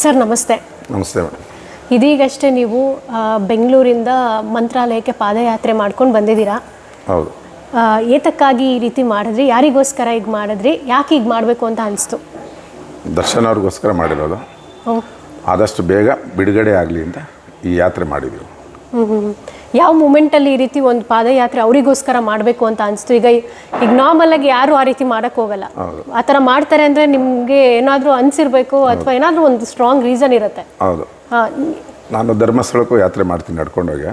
Sir namaste. Namaste madam. ಇದೀಗಷ್ಟೇ ನೀವು ಬೆಂಗಳೂರಿಂದ ಮಂತ್ರಾಲಯಕ್ಕೆ ಪಾದಯಾತ್ರೆ ಮಾಡ್ಕೊಂಡು ಬಂದಿದ್ದೀರಾ? ಹೌದು. ಏತಕ್ಕಾಗಿ ಈ ರೀತಿ ಮಾಡಿದ್ರಿ? ಯಾರಿಗೋಸ್ಕರ ಈಗ ಮಾಡಿದ್ರಿ? ಯಾಕೆ ಈಗ ಮಾಡಬೇಕು ಅಂತ ಅನಿಸ್ತು? ದರ್ಶನ ಅವ್ರಿಗೋಸ್ಕರ ಮಾಡಿರೋದು. ಆದಷ್ಟು ಬೇಗ ಬಿಡುಗಡೆ ಆಗಲಿ ಅಂತ ಈ ಯಾತ್ರೆ ಮಾಡಿದ್ದೀವಿ. ಹ್ಞೂ ಹ್ಞೂ ಯಾವ ಮೂಮೆಂಟಲ್ಲಿ ಈ ರೀತಿ ಒಂದು ಪಾದಯಾತ್ರೆ ಅವರಿಗೋಸ್ಕರ ಮಾಡಬೇಕು ಅಂತ ಅನಿಸ್ತು? ಈಗ ಈಗ ನಾರ್ಮಲ್ ಆಗಿ ಯಾರು ಆ ರೀತಿ ಮಾಡೋಕ್ಕೆ ಹೋಗಲ್ಲ. ಆ ಥರ ಮಾಡ್ತಾರೆ ಅಂದರೆ ನಿಮಗೆ ಏನಾದರೂ ಅನಿಸಿರ್ಬೇಕು ಅಥವಾ ಏನಾದರೂ ಒಂದು ಸ್ಟ್ರಾಂಗ್ ರೀಸನ್ ಇರುತ್ತೆ. ಹೌದು. ಹಾಂ ನಾನು ಧರ್ಮಸ್ಥಳಕ್ಕೂ ಯಾತ್ರೆ ಮಾಡ್ತೀನಿ ನಡ್ಕೊಂಡೋಗಿ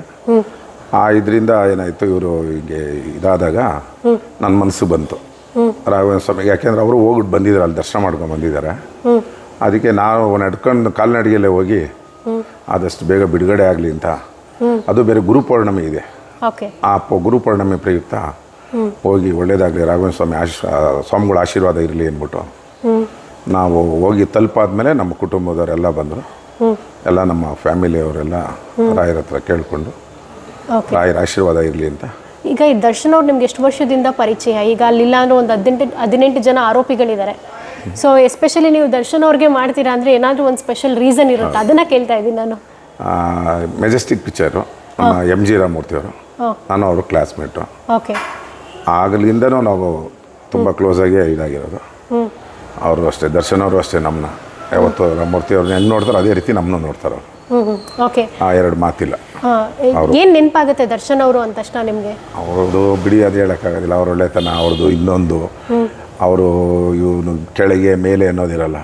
ಆ ಇದರಿಂದ ಏನಾಯಿತು ಇವರು ಹೀಗೆ ಇದಾದಾಗ ನನ್ನ ಮನಸ್ಸು ಬಂತು. ರಾಘವೇಂದ್ರ ಸ್ವಾಮಿ ಯಾಕೆಂದ್ರೆ ಅವರು ಹೋಗ್ಬಿಟ್ಟು ಬಂದಿದ್ದಾರೆ ಅಲ್ಲಿ ದರ್ಶನ ಮಾಡ್ಕೊಂಡು ಬಂದಿದ್ದಾರೆ. ಅದಕ್ಕೆ ನಾವು ನಡ್ಕೊಂಡು ಕಾಲ್ನಡಿಗೆಲ್ಲೇ ಹೋಗಿ ಆದಷ್ಟು ಬೇಗ ಬಿಡುಗಡೆ ಆಗಲಿ ಅಂತ ಅದು ಬೇರೆ ಗುರು ಪೌರ್ಣಮಿ ಇದೆ. ಓಕೆ ಆ ಪ ಗುರು ಪೌರ್ಣಮಿ ಪ್ರಯುಕ್ತ ಹೋಗಿ ಒಳ್ಳೇದಾಗಲಿ ರಾಘವೇಂದ್ರ ಸ್ವಾಮಿ ಆಶ್ ಸ್ವಾಮಿಗಳ ಆಶೀರ್ವಾದ ಇರಲಿ ಅಂದ್ಬಿಟ್ಟು ನಾವು ಹೋಗಿ ತಲುಪಾದ್ಮೇಲೆ ನಮ್ಮ ಕುಟುಂಬದವರೆಲ್ಲ ಬಂದರು. ಎಲ್ಲ ನಮ್ಮ ಫ್ಯಾಮಿಲಿಯವರೆಲ್ಲ ರಾಯರ ಹತ್ರ ಕೇಳಿಕೊಂಡು ರಾಯರ ಆಶೀರ್ವಾದ ಇರಲಿ ಅಂತ. ಈಗ ಈ ದರ್ಶನ್ ಅವ್ರು ನಿಮ್ಗೆ ಎಷ್ಟು ವರ್ಷದಿಂದ ಪರಿಚಯ? ಈಗ ಅಲ್ಲಿಲ್ಲ ಅಂದ್ರೆ ಒಂದು ಹದಿನೆಂಟು ಹದಿನೆಂಟು ಜನ ಆರೋಪಿಗಳಿದ್ದಾರೆ. ಸೊ ಎಸ್ಪೆಷಲಿ ನೀವು ದರ್ಶನ್ ಅವ್ರಿಗೆ ಮಾಡ್ತೀರಾ ಅಂದರೆ ಏನಾದರೂ ಒಂದು ಸ್ಪೆಷಲ್ ರೀಸನ್ ಇರುತ್ತೆ. ಅದನ್ನು ಕೇಳ್ತಾ ಇದ್ದೀನಿ ನಾನು. ಮೆಜೆಸ್ಟಿಕ್ ಪಿಕ್ಚರು ನಮ್ಮ ಎಂ ಜಿ ರಾಮೂರ್ತಿಯವರು ನಾನು ಅವರು ಕ್ಲಾಸ್ಮೇಟು ಓಕೆ ಆಗಲಿಂದನೂ ನಾವು ತುಂಬ ಕ್ಲೋಸಾಗಿ ಇದಾಗಿರೋದು. ಅವರು ಅಷ್ಟೇ ದರ್ಶನ್ ಅವರು ಅಷ್ಟೇ ನಮ್ಮನ್ನ ಯಾವತ್ತು ರಾಮೂರ್ತಿ ಅವ್ರನ್ನ ಹೆಂಗೆ ನೋಡ್ತಾರೋ ಅದೇ ರೀತಿ ನಮ್ಮನ್ನು ನೋಡ್ತಾರೆ. ಅವರು ಓಕೆ ಆ ಎರಡು ಮಾತಿಲ್ಲ. ಏನು ನೆನಪಾಗುತ್ತೆ ದರ್ಶನ್ ಅವರು ತಕ್ಷಣ ನಿಮಗೆ? ಅವ್ರದ್ದು ಬಿಡಿ ಅದು ಹೇಳೋಕ್ಕಾಗೋದಿಲ್ಲ. ಅವ್ರ ಒಳ್ಳೆತನ ಅವ್ರದ್ದು ಇನ್ನೊಂದು. ಅವರು ಇವನು ಕೆಳಗೆ ಮೇಲೆ ಅನ್ನೋದಿರಲ್ಲ.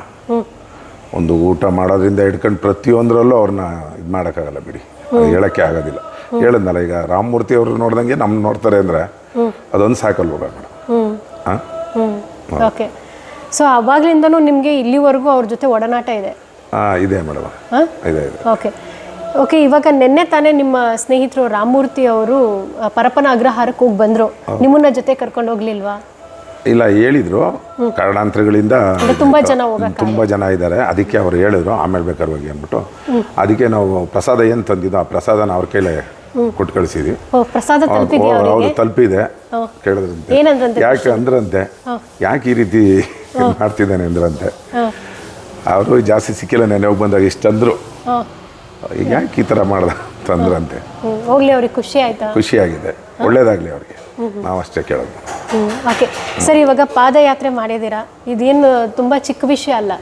ಒಂದು ಊಟ ಮಾಡೋದ್ರಿಂದ ಹಿಡ್ಕೊಂಡು ಪ್ರತಿಯೊಂದರಲ್ಲೂ ಅವ್ರನ್ನ ಇದು ಮಾಡೋಕ್ಕಾಗಲ್ಲ ಬಿಡಿ. ಹೇಳೋಕ್ಕೆ ಆಗೋದಿಲ್ಲ. ಹೇಳಿದ್ನಲ್ಲ ಈಗ ರಾಮಮೂರ್ತಿ ಅವರು ನೋಡ್ದಂಗೆ ನಮ್ಮ ನೋಡ್ತಾರೆ ಅಂದರೆ ಅದೊಂದು ಸಾಕಲ್ವ ಮೇಡಮ್. ಹಾಂ? ಓಕೆ. ಸೊ ಅವಾಗ್ಲಿಂದನೂ ನಿಮಗೆ ಇಲ್ಲಿವರೆಗೂ ಅವ್ರ ಜೊತೆ ಒಡನಾಟ ಇದೆ? ಹಾಂ ಇದೆ ಮೇಡಮ್. ಹಾಂ? ಇದೆ ಇದೆ. ಓಕೆ. ಓಕೆ ಇವಾಗ ನಿನ್ನೆ ತಾನೇ ನಿಮ್ಮ ಸ್ನೇಹಿತರು ರಾಮಮೂರ್ತಿ ಅವರು ಪರಪನ ಅಗ್ರಹಾರಕ್ಕೆ ಹೋಗಿ ಬಂದರು. ನಿಮ್ಮನ್ನ ಜೊತೆ ಕರ್ಕೊಂಡು ಹೋಗ್ಲಿಲ್ವಾ? ಇಲ್ಲ ಹೇಳಿದ್ರು. ಕಾರಣಾಂತರಗಳಿಂದ ತುಂಬಾ ಜನ ತುಂಬ ಜನ ಇದ್ದಾರೆ. ಅದಕ್ಕೆ ಅವ್ರು ಹೇಳಿದ್ರು ಆಮೇಲೆ ಬೇಕಾದ್ರೆ ಹೋಗಿ ಅಂದ್ಬಿಟ್ಟು. ಅದಕ್ಕೆ ನಾವು ಪ್ರಸಾದ ಏನು ತಂದಿದ್ದು ಆ ಪ್ರಸಾದನ ಅವ್ರ ಕೈಲೇ ಕೊಟ್ಟು ಕಳಿಸಿದ್ವಿ. ಅವ್ರು ತಲುಪಿದೆ. ಕೇಳಿದ್ರಂತೆ. ಯಾಕೆ ಅಂದ್ರಂತೆ? ಯಾಕೆ ಈ ರೀತಿ ಮಾಡ್ತಿದ್ದಾನೆ ಅಂದ್ರಂತೆ? ಅವರು ಜಾಸ್ತಿ ಸಿಕ್ಕಿಲ್ಲ ನೆನೆ ಹೋಗಿ ಬಂದಾಗ ಇಷ್ಟಂದ್ರು ಯಾಕೆ ಈ ಥರ ಮಾಡ್ದ ತಂದ್ರಂತೆ ಹ್ಞೂ ಹೋಗ್ಲಿ ಅವ್ರಿಗೆ ಖುಷಿ ಆಯ್ತಾ? ಖುಷಿಯಾಗಿದೆ. ಒಳ್ಳೇದಾಗಲಿ ಅವ್ರಿಗೆ. ನಾವು ಅಷ್ಟೇ ಕೇಳೋದು. ಹ್ಞೂ ಓಕೆ ಸರ್ ಇವಾಗ ಪಾದಯಾತ್ರೆ ಮಾಡಿದ್ದೀರಾ? ಇದೇನು ತುಂಬ ಚಿಕ್ಕ ವಿಷಯ ಅಲ್ಲ.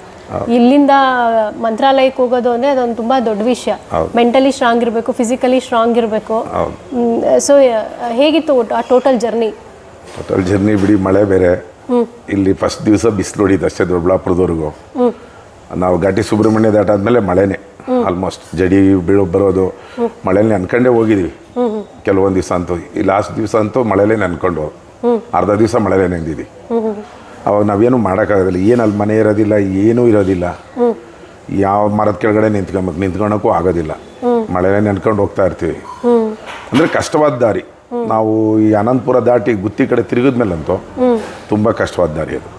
ಇಲ್ಲಿಂದ ಮಂತ್ರಾಲಯಕ್ಕೆ ಹೋಗೋದು ಅಂದರೆ ಅದೊಂದು ತುಂಬ ದೊಡ್ಡ ವಿಷಯ. ಮೆಂಟಲಿ ಸ್ಟ್ರಾಂಗ್ ಇರಬೇಕು ಫಿಸಿಕಲಿ ಸ್ಟ್ರಾಂಗ್ ಇರಬೇಕು. ಸೊ ಹೇಗಿತ್ತು ಆ ಟೋಟಲ್ ಜರ್ನಿ ಟೋಟಲ್ ಜರ್ನಿ ಬಿಡಿ ಮಳೆ ಬೇರೆ. ಇಲ್ಲಿ ಫಸ್ಟ್ ದಿವಸ ಬಿಸಿಲು ಹೊಡಿತು ಅಷ್ಟೇ ದೊಡ್ಡಬಳ್ಳಾಪುರದವರೆಗೂ. ನಾವು ಘಾಟಿ ಸುಬ್ರಹ್ಮಣ್ಯ ದಾಟಾದ್ಮೇಲೆ ಮಳೆನೇ. ಆಲ್ಮೋಸ್ಟ್ ಜಡಿ ಬೀಳು ಬರೋದು. ಮಳೆನೇ ಅನ್ಕೊಂಡೇ ಹೋಗಿದ್ವಿ. ಕೆಲವೊಂದು ದಿವಸ ಅಂತೂ ಈ ಲಾಸ್ಟ್ ದಿವಸ ಅಂತೂ ಮಳೆಲೇ ಅನ್ಕೊಂಡು ಅರ್ಧ ದಿವಸ ಮಳೆಲೇ ನೆಂದಿದ್ವಿ ಅವಾಗ ನಾವೇನು ಮಾಡೋಕ್ಕಾಗೋದಿಲ್ಲ. ಏನು ಅಲ್ಲಿ ಮನೆ ಇರೋದಿಲ್ಲ ಏನೂ ಇರೋದಿಲ್ಲ. ಯಾವ ಮರದ ಕೆಳಗಡೆ ನಿಂತ್ಕೊಂಬೇಕು ನಿಂತ್ಕೊಳಕ್ಕೂ ಆಗೋದಿಲ್ಲ. ಮಳೆಲೇ ನೆನ್ಕೊಂಡು ಹೋಗ್ತಾ ಇರ್ತೀವಿ. ಅಂದರೆ ಕಷ್ಟವಾದ ದಾರಿ. ನಾವು ಈ ಅನಂತಪುರ ದಾಟಿ ಗುತ್ತಿ ಕಡೆ ತಿರುಗಿದ್ಮೇಲಂತೂ ತುಂಬ ಕಷ್ಟವಾದ ದಾರಿ ಅದು.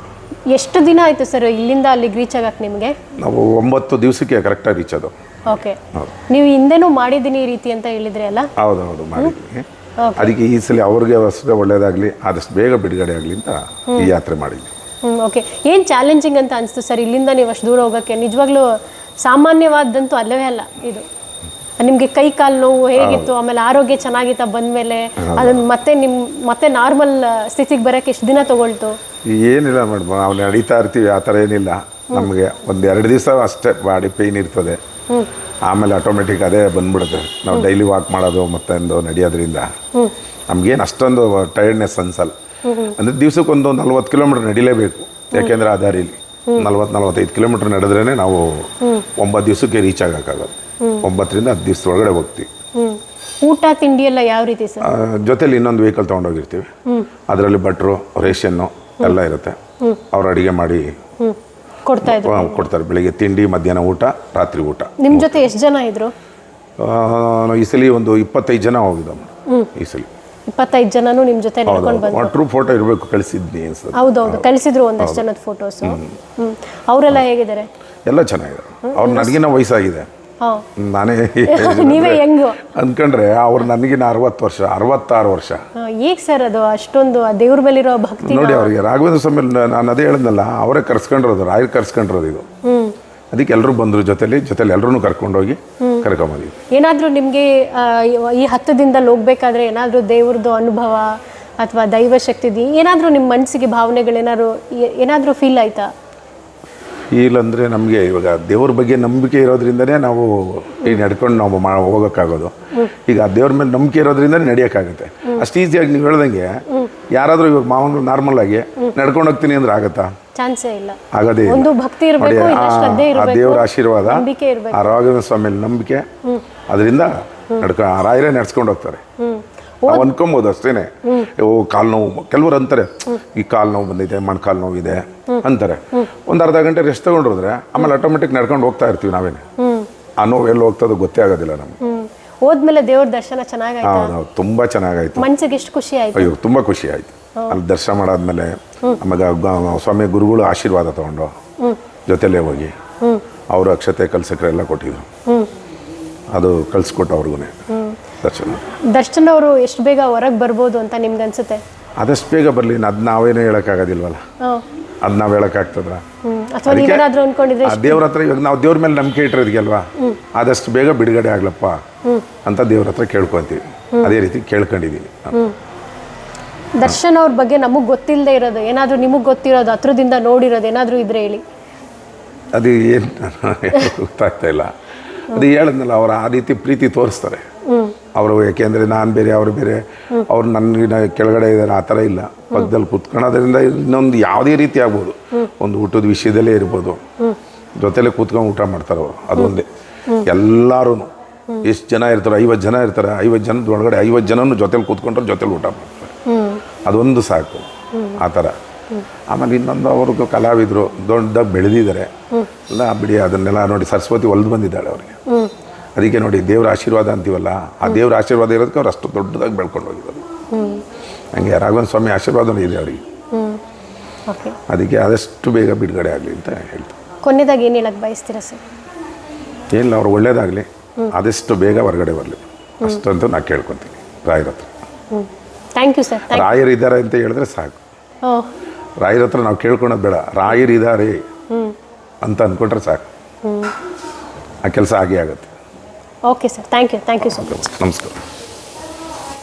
ಎಷ್ಟು ದಿನ ಆಯಿತು ಸರ್ ಇಲ್ಲಿಂದ ಅಲ್ಲಿಗೆ ರೀಚ್ ಆಗಕ್ಕೆ ನಿಮಗೆ? ನಾವು ಒಂಬತ್ತು ದಿವಸಕ್ಕೆ ಕರೆಕ್ಟಾಗಿ ರೀಚ್ ಅದು ಓಕೆ ನೀವು ಹಿಂದೆನೂ ಮಾಡಿದ್ದೀನಿ ಈ ರೀತಿ ಅಂತ ಹೇಳಿದ್ರೆ ಅಲ್ಲ? ಹೌದು Okay. ಅದಕ್ಕೆ ಈ ಸಲ ಅವ್ರಿಗೆ ಅಷ್ಟೇ ಒಳ್ಳೇದಾಗಲಿ ಆದಷ್ಟು ಬೇಗ ಬಿಡುಗಡೆ ಆಗಲಿ ಅಂತ ಈ ಯಾತ್ರೆ ಮಾಡಿದ್ವಿ. ಓಕೆ ಏನು ಚಾಲೆಂಜಿಂಗ್ ಅಂತ ಅನಿಸ್ತು ಸರ್? ಇಲ್ಲಿಂದ ನೀವು ಅಷ್ಟು ದೂರ ಹೋಗೋಕ್ಕೆ ನಿಜವಾಗ್ಲೂ ಸಾಮಾನ್ಯವಾದಂತೂ ಅಲ್ಲವೇ ಅಲ್ಲ ಇದು. ನಿಮಗೆ ಕೈ ಕಾಲು ನೋವು ಹೇಗಿತ್ತು? ಆಮೇಲೆ ಆರೋಗ್ಯ ಚೆನ್ನಾಗಿತ್ತ ಬಂದಮೇಲೆ? ಅದನ್ನ ಮತ್ತೆ ನಿಮ್ಮ ಮತ್ತೆ ನಾರ್ಮಲ್ ಸ್ಥಿತಿಗೆ ಬರೋಕ್ಕೆ ಎಷ್ಟು ದಿನ ತಗೊಳ್ತು? ಏನಿಲ್ಲ ಮೇಡಮ್ ಅವ್ನ ನಡೀತಾ ಇರ್ತೀವಿ ಆ ಥರ ಏನಿಲ್ಲ. ನಮಗೆ ಒಂದು ಎರಡು ದಿವಸ ಅಷ್ಟೇ ಬಾಡಿ ಪೇಯ್ನ್ ಇರ್ತದೆ. ಆಮೇಲೆ ಆಟೋಮೆಟಿಕ್ ಅದೇ ಬಂದ್ಬಿಡುತ್ತೆ. ನಾವು ಡೈಲಿ ವಾಕ್ ಮಾಡೋದು ಮತ್ತೊಂದು ನಡೆಯೋದ್ರಿಂದ. ನಮ್ಗೇನು ಅಷ್ಟೊಂದು ಟೈರ್ಡ್ನೆಸ್ ಅನ್ಸಲ್ಲ. ಅಂದರೆ ದಿವ್ಸಕ್ಕೊಂದು ನಲ್ವತ್ತು ಕಿಲೋಮೀಟ್ರ್ ನಡಿಲೇಬೇಕು. ಯಾಕೆಂದರೆ ಆ ದಾರಿಲಿ. ನಲ್ವತ್ತು ನಲ್ವತ್ತೈದು ಕಿಲೋಮೀಟ್ರ್ ನಡೆದ್ರೇ ನಾವು ಒಂಬತ್ತು ದಿವಸಕ್ಕೆ ರೀಚ್ ಆಗೋಕ್ಕಾಗೋದು ಒಂಬತ್ತರಿಂದ ಹತ್ತು ದಿವಸ ಒಳಗಡೆ ಹೋಗ್ತೀವಿ ಊಟ ತಿಂಡಿ ಎಲ್ಲ ಯಾವ ರೀತಿ ಜೊತೆಲಿ ಇನ್ನೊಂದು ವೆಹಿಕಲ್ ತೊಗೊಂಡೋಗಿರ್ತೀವಿ. ಅದರಲ್ಲಿ ಭಟ್ರು ರೇಷನ್ನು ಎಲ್ಲ ಇರುತ್ತೆ. ಅವ್ರು ಅಡುಗೆ ಮಾಡಿ ಕೊಡ್ತಾ ಇದ್ರು? ಕೊಡ್ತಾರೆ. ಬೆಳಿಗ್ಗೆ ತಿಂಡಿ ಮಧ್ಯಾಹ್ನ ಊಟ ರಾತ್ರಿ ಊಟ. ನಿಮ್ಮ ಜೊತೆ ಎಷ್ಟು ಜನ ಇದ್ರು? ಆ, ಈ ಸಲ ಒಂದು ಇಪ್ಪತ್ತೈದು ಜನ ಹೋಗಿದ್ದಮ್ಮ ಈ ಸಲ. ಇಪ್ಪತ್ತೈದು ಜನನು ನಿಮ್ಮ ಜೊತೆ ನಡ್ಕೊಂಡು ಬಂದ್ರು? ಟ್ರೂ ಫೋಟೋ ಇರಬೇಕು ಕಳಿಸಿದ್ನಿ ಅನ್ಸುತ್ತೆ. ಹೌದೌದು ಕಳಿಸಿದ್ರು ಒಂದಷ್ಟು ಜನದ ಫೋಟೋಸ್ ಹ್ಞೂ ಅವರೆಲ್ಲ ಹೇಗಿದ್ದಾರೆ? ಎಲ್ಲ ಚೆನ್ನಾಗಿದೆ ಅವ್ರು ನನಗಿನ ವಯಸ್ಸಾಗಿದೆ. ನಾನೇ ನೀವೇ ಹೆಂಗು? ಅಂದ್ಕೊಂಡ್ರೆ ಅವ್ರು ನನಗಿನ ಅರವತ್ತು ವರ್ಷ ಅರವತ್ತಾರು ವರ್ಷ. ಈಗ ಸರ್ ಅದು? ಅಷ್ಟೊಂದು ದೇವ್ರ ಮೇಲಿರೋ ಭಕ್ತಿ ನೋಡಿ ಅವ್ರಿಗೆ ರಾಘವೇಂದ್ರ ಸ್ವಾಮಿ ನಾನು ಅದೇ ಹೇಳಿದ್ನಲ್ಲ ಅವರೇ ಕರ್ಸ್ಕೊಂಡಿರೋದು ರಾಯರ್ ಕರ್ಸ್ಕೊಂಡಿರೋದು ಇದು. ಅದಕ್ಕೆ ಎಲ್ಲರೂ ಬಂದರು ಜೊತೆಲಿ ಜೊತೆಲಿ ಎಲ್ಲರೂ ಕರ್ಕೊಂಡೋಗಿ ಕರ್ಕೊಂಬಂದಿದ್ವಿ ಏನಾದರೂ ನಿಮಗೆ ಈ ಹತ್ತು ದಿನದಲ್ಲಿ ಹೋಗ್ಬೇಕಾದ್ರೆ ಏನಾದರೂ ದೇವ್ರದ್ದು ಅನುಭವ ಅಥವಾ ದೈವ ಶಕ್ತಿದು ಏನಾದರೂ ನಿಮ್ಮ ಮನಸ್ಸಿಗೆ ಭಾವನೆಗಳೇನಾದ್ರು ಏನಾದರೂ ಫೀಲ್ ಆಯ್ತಾ? ಫೀಲ್ ಅಂದರೆ ನಮಗೆ ಇವಾಗ ದೇವ್ರ ಬಗ್ಗೆ ನಂಬಿಕೆ ಇರೋದ್ರಿಂದನೇ ನಾವು ಈಗ ನಡ್ಕೊಂಡು ನಾವು ಮಾ ಹೋಗೋಕ್ಕಾಗೋದು. ಈಗ ಆ ದೇವ್ರ ಮೇಲೆ ನಂಬಿಕೆ ಇರೋದ್ರಿಂದ ನಡೆಯೋಕ್ಕಾಗುತ್ತೆ. ಅಷ್ಟು ಈಸಿಯಾಗಿ ನೀವು ಹೇಳ್ದಂಗೆ ಯಾರಾದರೂ ಇವಾಗ ಮಾಮೂಲು ನಾರ್ಮಲ್ ಆಗಿ ನಡ್ಕೊಂಡು ಹೋಗ್ತೀನಿ ಅಂದ್ರೆ ಆಗತ್ತಾ? ಚಾನ್ಸೇ ಇಲ್ಲ. ಆಗೋದೇ. ಒಂದು ಭಕ್ತಿ ಇರಬೇಕು ಆ- ದೇವರ ಆಶೀರ್ವಾದ ಆ ರಾಘವೇಂದ್ರ ಸ್ವಾಮಿ ನಂಬಿಕೆ ಅದರಿಂದ ನಡ್ಕೊ ಆ ರಾಯರೇ ನಡ್ಸ್ಕೊಂಡು ಹೋಗ್ತಾರೆ. ಅನ್ಕೊಬೋದು ಅಷ್ಟೇನೆ. ಓ ಕಾಲು ನೋವು ಕೆಲವರು ಅಂತಾರೆ ಈ ಕಾಲು ನೋವು ಬಂದಿದೆ ಮೊಣಕಾಲು ನೋವಿದೆ ಅಂತಾರೆ. ಒಂದು ಅರ್ಧ ಗಂಟೆ ರೆಸ್ಟ್ ತಗೊಂಡ್ರೆ ಆಮೇಲೆ ಆಟೋಮೆಟಿಕ್ ನಡ್ಕೊಂಡು ಹೋಗ್ತಾ ಇರ್ತೀವಿ ನಾವೇನೆ. ಆ ನೋವು ಎಲ್ಲಿ ಹೋಗ್ತದೋ ಗೊತ್ತೇ ಆಗೋದಿಲ್ಲ ನಮ್ಗೆ. ಹೋದ್ಮೇಲೆ ದೇವ್ರ ದರ್ಶನ ಚೆನ್ನಾಗಾಯ್ತಾ? ಹೌದು ತುಂಬ ಚೆನ್ನಾಗಾಯ್ತು. ಮನ್ಸಿಗೆ ಎಷ್ಟು ಖುಷಿ ಆಯ್ತು? ಅಯ್ಯೋ ತುಂಬಾ ಖುಷಿ ಆಯ್ತು. ಅಲ್ಲಿ ದರ್ಶನ ಮಾಡಾದ್ಮೇಲೆ ಆಮೇಲೆ ಸ್ವಾಮಿ ಗುರುಗಳು ಆಶೀರ್ವಾದ ತಗೊಂಡು ಜೊತೆಲೇ ಹೋಗಿ. ಅವರು ಅಕ್ಷತೆ ಕಲ್ಸಕ್ರೆ ಎಲ್ಲ ಕೊಟ್ಟಿದ್ರು ಅದು ಕಳ್ಸಿಕೊಟ್ಟು ಅವ್ರಿಗೂ ದರ್ಶನ ದರ್ಶನ್ ಅವರು ಎಷ್ಟು ಬೇಗ ಹೊರಗೆ ಬರ್ಬೋದು ಅಂತ ನಿಮ್ಗೆ ಅನ್ಸುತ್ತೆ? ಆದಷ್ಟು ಬೇಗ ಬರಲಿ. ಅದು ನಾವೇನೂ ಹೇಳೋಕ್ಕಾಗೋದಿಲ್ವಲ್ಲ? ಅದು ನಾವು ಹೇಳೋಕ್ಕಾಗ್ತದ್ರ? ದೇವ್ರ ಹತ್ರ ಇವಾಗ ನಾವು ದೇವ್ರ ಮೇಲೆ ನಂಬಿಕೆ ಇಟ್ಟಿರೋದಕ್ಕೆಲ್ವಾ ಆದಷ್ಟು ಬೇಗ ಬಿಡುಗಡೆ ಆಗ್ಲಪ್ಪ ಅಂತ ದೇವ್ರ ಹತ್ರ ಕೇಳ್ಕೊತೀವಿ. ಅದೇ ರೀತಿ ಕೇಳ್ಕೊಂಡಿದ್ದೀವಿ ದರ್ಶನ್ ಅವ್ರ ಬಗ್ಗೆ ನಮಗೆ ಗೊತ್ತಿಲ್ಲದೆ ಇರೋದು. ಏನಾದರೂ ನಿಮಗೆ ಗೊತ್ತಿರೋದು ಹತ್ರದಿಂದ ನೋಡಿರೋದು ಏನಾದರೂ ಇದ್ರೆ ಹೇಳಿ. ಅದು ಏನು ಗೊತ್ತಾಗ್ತಾ ಇಲ್ಲ. ಅದು ಹೇಳಿದ್ನಲ್ಲ ಅವ್ರು ಆ ರೀತಿ ಪ್ರೀತಿ ತೋರಿಸ್ತಾರೆ. ಅವರು ಯಾಕೆಂದರೆ ನಾನು ಬೇರೆ, ಅವರು ಬೇರೆ. ಅವ್ರು ನನ್ನ ಕೆಳಗಡೆ ಇದ್ದಾರೆ ಆ ಥರ ಇಲ್ಲ. ಪಕ್ಕದಲ್ಲಿ ಕೂತ್ಕೊಳ್ಳೋದ್ರಿಂದ ಇನ್ನೊಂದು ಯಾವುದೇ ರೀತಿ ಆಗ್ಬೋದು. ಒಂದು ಊಟದ ವಿಷಯದಲ್ಲೇ ಇರ್ಬೋದು. ಜೊತೆಲೆ ಕೂತ್ಕೊಂಡು ಊಟ ಮಾಡ್ತಾರೆ ಅವರು. ಅದೊಂದೇ ಎಲ್ಲರೂ ಎಷ್ಟು ಜನ ಇರ್ತಾರೆ? ಐವತ್ತು ಜನ ಇರ್ತಾರೆ. ಐವತ್ತು ಜನದ ಒಳಗಡೆ ಐವತ್ತು ಜನನು ಜೊತೆಲಿ ಕೂತ್ಕೊಂಡ್ರೆ ಜೊತೆಲಿ ಊಟ ಮಾಡ್ತಾರೆ. ಅದೊಂದು ಸಾಕು. ಆ ಥರ. ಆಮೇಲೆ ಇನ್ನೊಂದು ಅವ್ರಿಗೂ ಕಲಾವಿದರು ದೊಡ್ಡದಾಗಿ ಬೆಳೆದಿದ್ದಾರೆ. ಇಲ್ಲ ಬಿಡಿ, ಅದನ್ನೆಲ್ಲ ನೋಡಿ ಸರಸ್ವತಿ ಒಲ್ದು ಬಂದಿದ್ದಾಳೆ ಅವರಿಗೆ. ಅದಕ್ಕೆ ನೋಡಿ ದೇವ್ರ ಆಶೀರ್ವಾದ ಅಂತೀವಲ್ಲ ಆ ದೇವ್ರ ಆಶೀರ್ವಾದ ಇರೋದಕ್ಕೆ ಅವ್ರು ಅಷ್ಟು ದೊಡ್ಡದಾಗಿ ಬೆಳ್ಕೊಂಡು ಹೋಗಿದ್ದಾರೆ. ಹಂಗೆ ರಾಘವನ್ ಸ್ವಾಮಿ ಆಶೀರ್ವಾದನೂ ಇದೆ ಅವರಿಗೆ. ಅದಕ್ಕೆ ಆದಷ್ಟು ಬೇಗ ಬಿಡುಗಡೆ ಆಗಲಿ ಅಂತ ಹೇಳ್ತಾರೆ ಕೊನೆಯದಾಗಿ ಏನು ಹೇಳಕ್ಕೆ ಬಯಸ್ತೀರಾ ಸರ್? ಏನಿಲ್ಲ ಅವ್ರು ಒಳ್ಳೇದಾಗಲಿ. ಆದಷ್ಟು ಬೇಗ ಹೊರಗಡೆ ಬರಲಿ. ಅಷ್ಟಂತ ನಾ ಕೇಳ್ಕೊತೀನಿ. ರಾಯರ ಹತ್ರ. ಥ್ಯಾಂಕ್ ಯು ಸರ್ ರಾಯರು ಇದ್ದಾರೆ ಅಂತ ಹೇಳಿದ್ರೆ ಸಾಕು. ರಾಯರ ಹತ್ರ ನಾವು ಕೇಳ್ಕೊಳೋದು ಬೇಡ. ರಾಯರು ಇದ್ದಾರೆ ಅಂತ ಅಂದ್ಕೊಂಡ್ರೆ ಸಾಕು. ಆ ಕೆಲಸ ಆಗೇ ಆಗುತ್ತೆ. Okay sir thank you thank you sir ನಮಸ್ಕಾರ